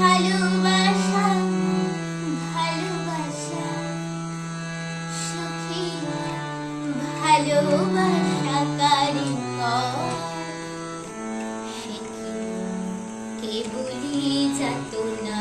ভালোবাসা ভালোবাসা সুখী ভালোবাসা। কে বলি যাত না।